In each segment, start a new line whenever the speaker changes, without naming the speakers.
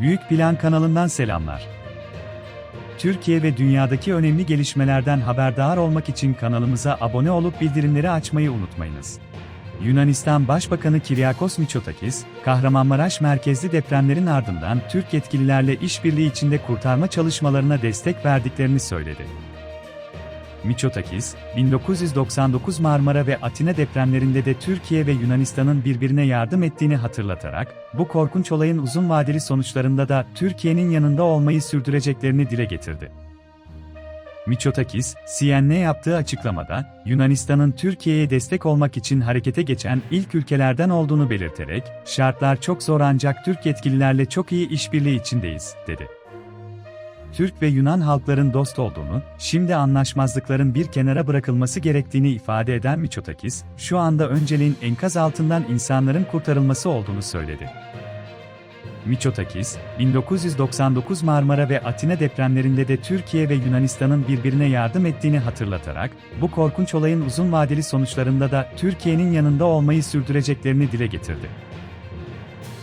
Büyük Plan kanalından selamlar. Türkiye ve dünyadaki önemli gelişmelerden haberdar olmak için kanalımıza abone olup bildirimleri açmayı unutmayınız. Yunanistan Başbakanı Kiryakos Mitsotakis, Kahramanmaraş merkezli depremlerin ardından Türk yetkililerle işbirliği içinde kurtarma çalışmalarına destek verdiklerini söyledi. Mitsotakis, 1999 Marmara ve Atina depremlerinde de Türkiye ve Yunanistan'ın birbirine yardım ettiğini hatırlatarak, bu korkunç olayın uzun vadeli sonuçlarında da Türkiye'nin yanında olmayı sürdüreceklerini dile getirdi. Mitsotakis, CNN'e yaptığı açıklamada, Yunanistan'ın Türkiye'ye destek olmak için harekete geçen ilk ülkelerden olduğunu belirterek, şartlar çok zor ancak Türk yetkililerle çok iyi işbirliği içindeyiz, dedi. Türk ve Yunan halkların dost olduğunu, şimdi anlaşmazlıkların bir kenara bırakılması gerektiğini ifade eden Mitsotakis, şu anda önceliğin enkaz altından insanların kurtarılması olduğunu söyledi. Mitsotakis, 1999 Marmara ve Atina depremlerinde de Türkiye ve Yunanistan'ın birbirine yardım ettiğini hatırlatarak, bu korkunç olayın uzun vadeli sonuçlarında da Türkiye'nin yanında olmayı sürdüreceklerini dile getirdi.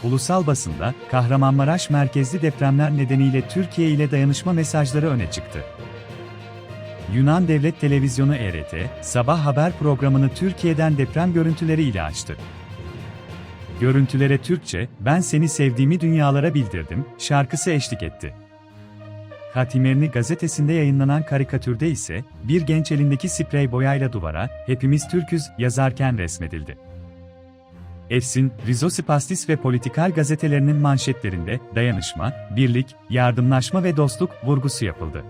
Ulusal basında, Kahramanmaraş merkezli depremler nedeniyle Türkiye ile dayanışma mesajları öne çıktı. Yunan Devlet Televizyonu ERT, sabah haber programını Türkiye'den deprem görüntüleri ile açtı. Görüntülere Türkçe, ben seni sevdiğimi dünyalara bildirdim, şarkısı eşlik etti. Hatimerini gazetesinde yayınlanan karikatürde ise, bir genç elindeki sprey boyayla duvara, hepimiz Türküz, yazarken resmedildi. Efsin, Rizosipastis ve Politikal gazetelerinin manşetlerinde dayanışma, birlik, yardımlaşma ve dostluk vurgusu yapıldı.